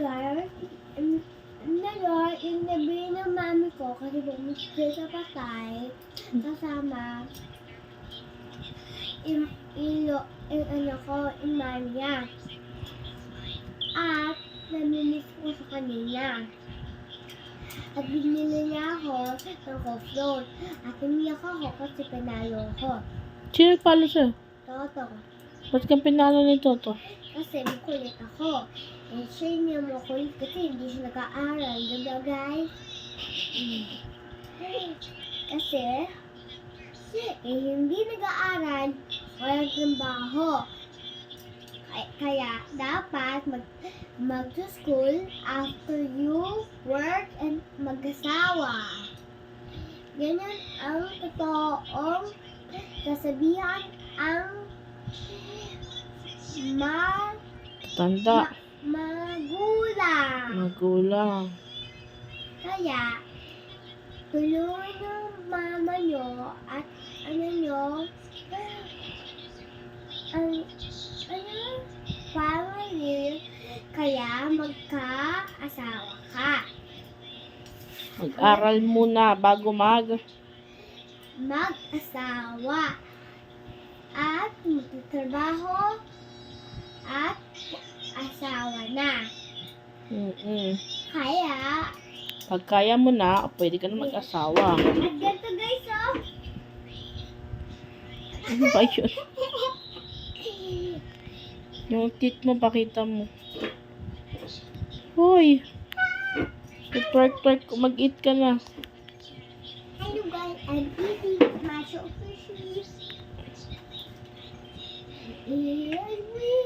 lugar, n- ngayon, inabi ng mami ko kasi bumisi sa patay, kasama yung, ilo, yung ano ko, yung mami niya. At, namimiss ko sa kanina. At binili niya ako ng coffee At umiyak ako kasi panalo ko. Sino palo sa'yo? Toto. Ba't kang pinalo ni Toto? Kasi makulit ako. Eh, siya niya makulit kasi hindi siya nag-aaral. Diba, guys? Mm. Kasi, eh, hindi nag-aaral, walang trabaho. Kaya dapat mag mag-school after you work and mag-asawa. Ganyan ang totoong kasabihan ang ma Tanda. magulang. Magulang. Kaya, tulungan yung mama nyo at ano nyo, ang ano, family, kaya magka-asawa ka. Mag-aral muna bago mag... Mag-asawa. At magtatrabaho at asawa na. Mm-mm. Kaya, Pag kaya mo na, pwede ka na mag-asawa. at ganito guys, oh. Ano ba yun? Yung tit mo, pakita mo. Hoy! Twerk-twerk, mag-eat ka na. Hello guys, I'm eating macho Here we